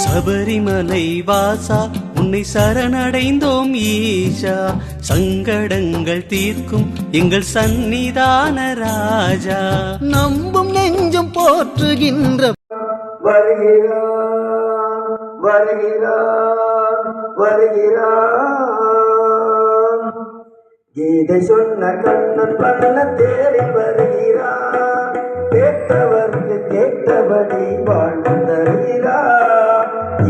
சபரிமலை வாசா உன்னை சரணடைந்தோம் ஈஷா. சங்கடங்கள் தீர்க்கும் எங்கள் சந்நிதான ராஜா. நம்பும் நெஞ்சம் போற்றுகின்ற வருகிறான் வருகிறான் வருகிறான். கீதை சொன்ன கண்ணன் பண்ண தேரில் வருகிறான். கேட்டவர்க்கு கேட்டபடி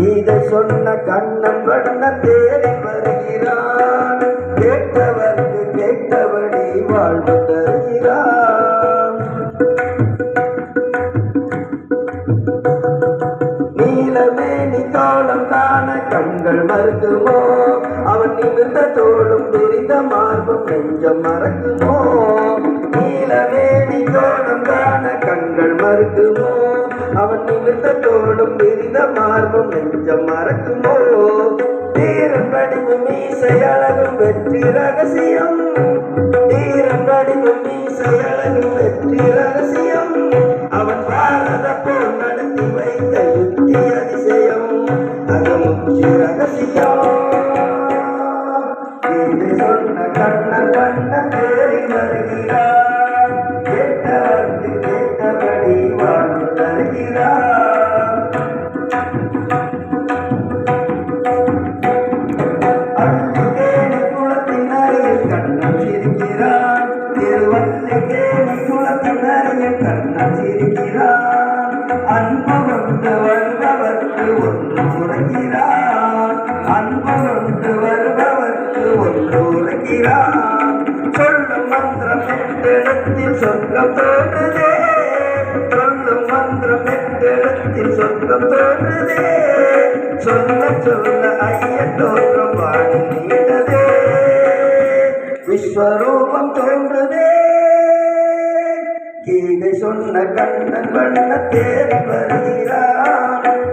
கீதை சொன்ன கண்ணன் பண்ண தேடி வருகிறான். கேட்டவர்க்கு கேட்டபடி வாழ்வு தருகிறான். நீலமேனி தோளம் காண கண்கள் மறுக்குமோ? அவன் நிமிர்ந்த தோளும் விரிந்த மார்பும் நெஞ்சம் மறக்குமோ? நீலமேனி தோளம் காண கண்கள் மறுக்குமோ? அவன் நிமிர்ந்த தோளும் விரிந்த மார்பும் நெஞ்சம் மறக்குமோ? தீரன் கடிவு மீசை அழகும் வெற்றி ரகசியம். தீரன் கடிவு மீசை அழகும் வெற்றி ரகசியம். அவன் பாரத போல் நடத்தி வைத்த யுக்தி அதிசயம். அது முக்கிய ரகசியம். இது சொன்ன கண்ண கண்ண தேறி வருகிறார். அருகில் கண்ணன் சிரிக்கிறான் வருபவர்க்கு ஒன்று உரைக்கிறான் அன்புண்டு வருபவர்க்கு ஒன்று உரைக்கிறான் சொல்லும் மந்திரம் எட்டெழுத்தில் சொர்க்கம் தோன்றுதே சொல்லும் மந்திரம் எட்டெழுத்தில் சொர்க்கம் தோன்றுதே சொல்ல சொல்ல ஐய தோற்றம் வாடி நீண்டதே விஸ்வரூபம் தோன்றுதே. கீதை சொன்ன கண்ணன் வண்ண தேவரீரா.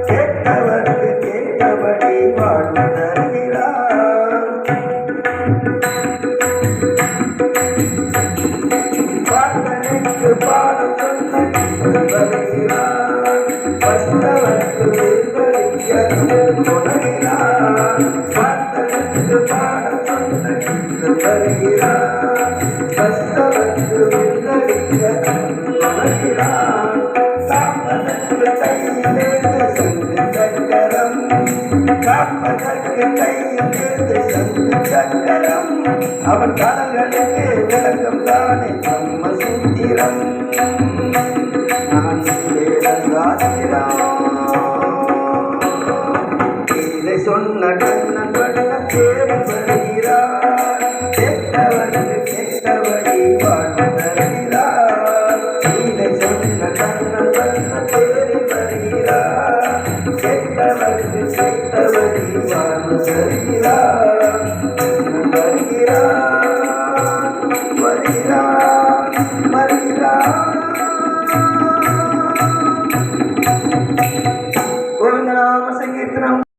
வருகிறான் கேட்டபடி வாழ்ந்து கையிலேந்து சங்கு சக்கரம் அவன் கடல்களுக்கு விளக்கம் தானே நம்ம சூத்திரம் நான் வேடந்தாத்திரம் இதை சொன்ன கண்ணன் Love.